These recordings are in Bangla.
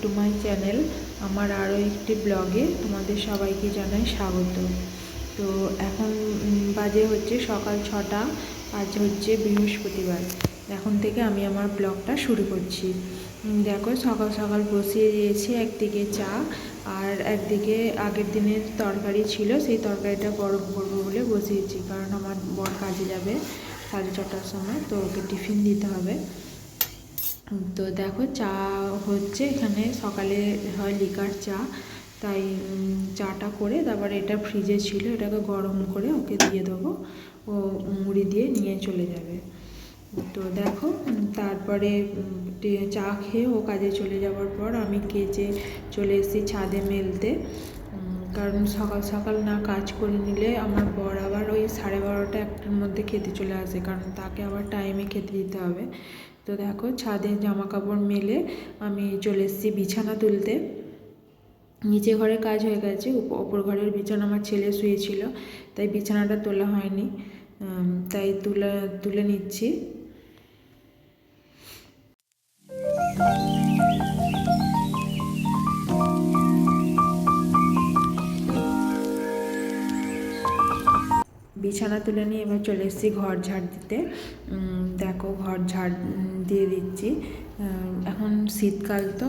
টু মাই চ্যানেল আমার আরও একটি ব্লগে তোমাদের সবাইকে জানাই স্বাগত। তো এখন বাজে হচ্ছে সকাল ছটা, আজ হচ্ছে বৃহস্পতিবার। এখন থেকে আমি আমার ব্লগটা শুরু করছি। দেখো, সকাল সকাল বসিয়ে দিয়েছি একদিকে চা আর একদিকে আগের দিনের তরকারি ছিল, সেই তরকারিটা গরম করব বলে বসিয়েছি, কারণ আমার বর কাজে যাবে সাড়ে ছটার সময়, তো ওকে টিফিন দিতে হবে। তো দেখো চা হচ্ছে এখানে সকালে হয় লিকার চা, তাই চাটা করে তারপরে এটা ফ্রিজে ছিল, এটাকে গরম করে ওকে দিয়ে দেবো, ও মুড়ি দিয়ে নিয়ে চলে যাবে। তো দেখো তারপরে চা খেয়ে ও কাজে চলে যাওয়ার পর আমি কেচে চলে এসেছি ছাদে মেলতে। কারণ সকাল সকাল না কাজ করে নিলে আমার বর আবার ওই সাড়ে বারোটা একটার মধ্যে খেতে চলে আসে, কারণ তাকে আবার টাইমে খেতে দিতে হবে। তো দেখো ছাদে জামা কাপড় মেলে আমি চলে এসেছি বিছানা তুলতে। নিচে ঘরে কাজ হয়ে গেছে ওপর ঘরের বিছানা আমার ছেলে শুয়েছিল, তাই বিছানাটা তোলা হয়নি। তাই তুলে তুলে নিচ্ছি। বিছানা তুলে নিয়ে এবার চলে এসেছি ঘর ঝাড় দিতে। দেখো ঘর ঝাড় দিয়ে দিচ্ছি। এখন শীতকাল তো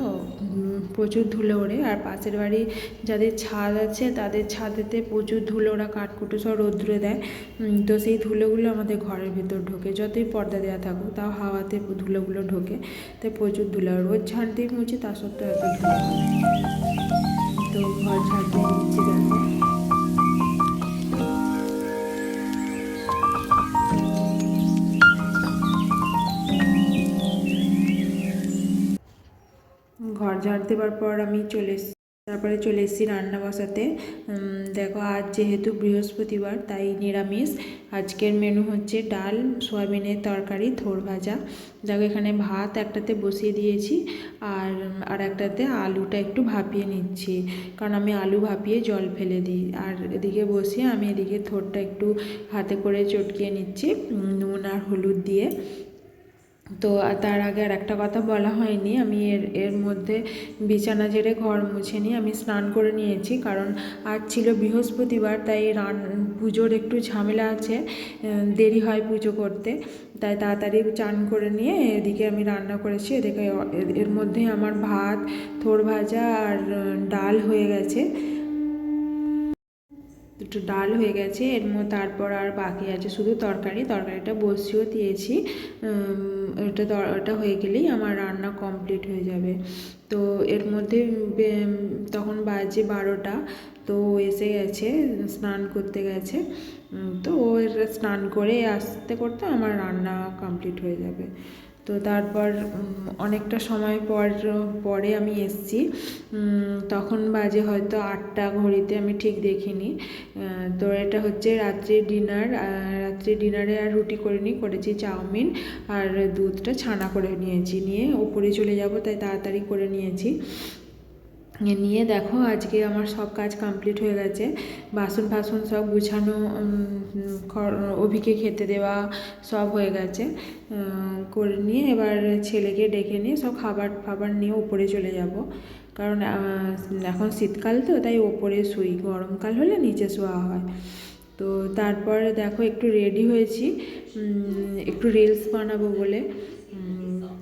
প্রচুর ধুলো ওড়ে। আর পাশের বাড়ি যাদের ছাদ আছে, তাদের ছাদেতে প্রচুর ধুলো ওরা কাঠকুটো সব রোদ্রে দেয়। তো সেই ধুলোগুলো আমাদের ঘরের ভেতর ঢোকে। যতই পর্দা দেওয়া থাকুক, তাও হাওয়াতে ধুলোগুলো ঢোকে। তাই প্রচুর ধুলো। রোজ ঝাড় দিয়ে মুছি, তা সত্ত্বেও এত ধুলো তো ঘর ঝাড় দিয়ে দিচ্ছি, দেখো। ঘর ঝাড় দেওয়ার পর আমি চলে তারপরে চলে এসেছি রান্না বসাতে দেখো আজ যেহেতু বৃহস্পতিবার, তাই নিরামিষ। আজকের মেনু হচ্ছে ডাল, সয়াবিনের তরকারি, থোর ভাজা। দেখো এখানে ভাত একটাতে বসিয়ে দিয়েছি আর আর একটাতে আলুটা একটু ভাপিয়ে নিচ্ছি। কারণ আমি আলু ভাপিয়ে জল ফেলে দিই। আর এদিকে বসিয়ে আমি এদিকে থোরটা একটু হাতে করে চটকিয়ে নিচ্ছি নুন আর হলুদ দিয়ে। তো তার আগে আর একটা কথা বলা হয়নি। আমি এর এর মধ্যে বিছানা ঝেড়ে ঘর মুছে নিয়ে আমি স্নান করে নিয়েছি। কারণ আজ ছিল বৃহস্পতিবার, তাই রান, পুজোর একটু ঝামেলা আছে দেরি হয় পুজো করতে। তাই তাড়াতাড়ি চান করে নিয়ে এদিকে আমি রান্না করেছি। এদিকে এর- মধ্যে আমার ভাত থোর ভাজা আর ডাল হয়ে গেছে। একটু ডাল হয়ে গেছে, এর তারপর আর বাকি আছে শুধু তরকারি। তরকারিটা বসিয়েও দিয়েছি। তর- ওটা হয়ে গেলেই আমার রান্না কমপ্লিট হয়ে যাবে। তো এর মধ্যে তখন বাজে বারোটা, তো ও এসে গেছে, স্নান করতে গেছে। তো ও স্নান করে আসতে করতে আমার রান্না কমপ্লিট হয়ে যাবে। তো তারপর অনেকটা সময় পর, পরে আমি এসছি। তখন বাজে হয়তো আটটা ঘড়িতে আমি ঠিক দেখিনি। তো এটা হচ্ছে রাত্রে ডিনার। রাত্রে ডিনারে আর রুটি করে নিই করেছি চাউমিন আর দুধটা ছানা করে নিয়েছি। নিয়ে ওপরে চলে যাব, তাই তাড়াতাড়ি করে নিয়েছি। নিয়ে দেখো, আজকে আমার সব কাজ কমপ্লিট হয়ে গেছে। বাসন ফাসন সব গুছানো অভিকে খেতে দেওয়া সব হয়ে গেছে। করে নিয়ে এবার ছেলেকে ডেকে নিয়ে সব খাবার ফাবার নিয়ে উপরে চলে যাব। কারণ এখন শীতকাল তো, তাই ওপরে শুই। গরমকাল হলে নিচে শোয়া হয়। তো তারপরে দেখো, একটু রেডি হয়েছি। একটু রিলস বানাবো বলে।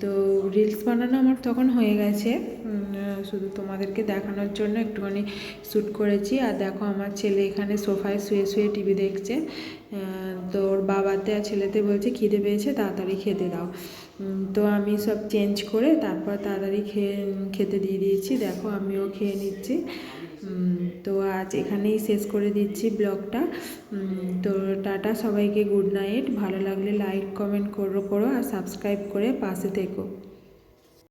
তো রিলস বানানো আমার তখন হয়ে গেছে। শুধু তোমাদেরকে দেখানোর জন্য একটুখানি শ্যুট করেছি। আর দেখো আমার ছেলে এখানে সোফায় শুয়ে শুয়ে টিভি দেখছে। তো ওর বাবাতে আর ছেলেতে বলছে, খিদে পেয়েছে, তাড়াতাড়ি খেতে দাও। তো আমি সব চেঞ্জ করে তারপর তাড়াতাড়ি খেয়ে, খেতে দিয়ে দিয়েছি। দেখো আমিও খেয়ে নিচ্ছি। তো আজ এখানেই শেষ করে দিচ্ছি ব্লগটা। তো টাটা সবাইকে, গুড নাইট। ভালো লাগলে লাইক, কমেন্ট করো করো, আর সাবস্ক্রাইব করে পাশে থেকো।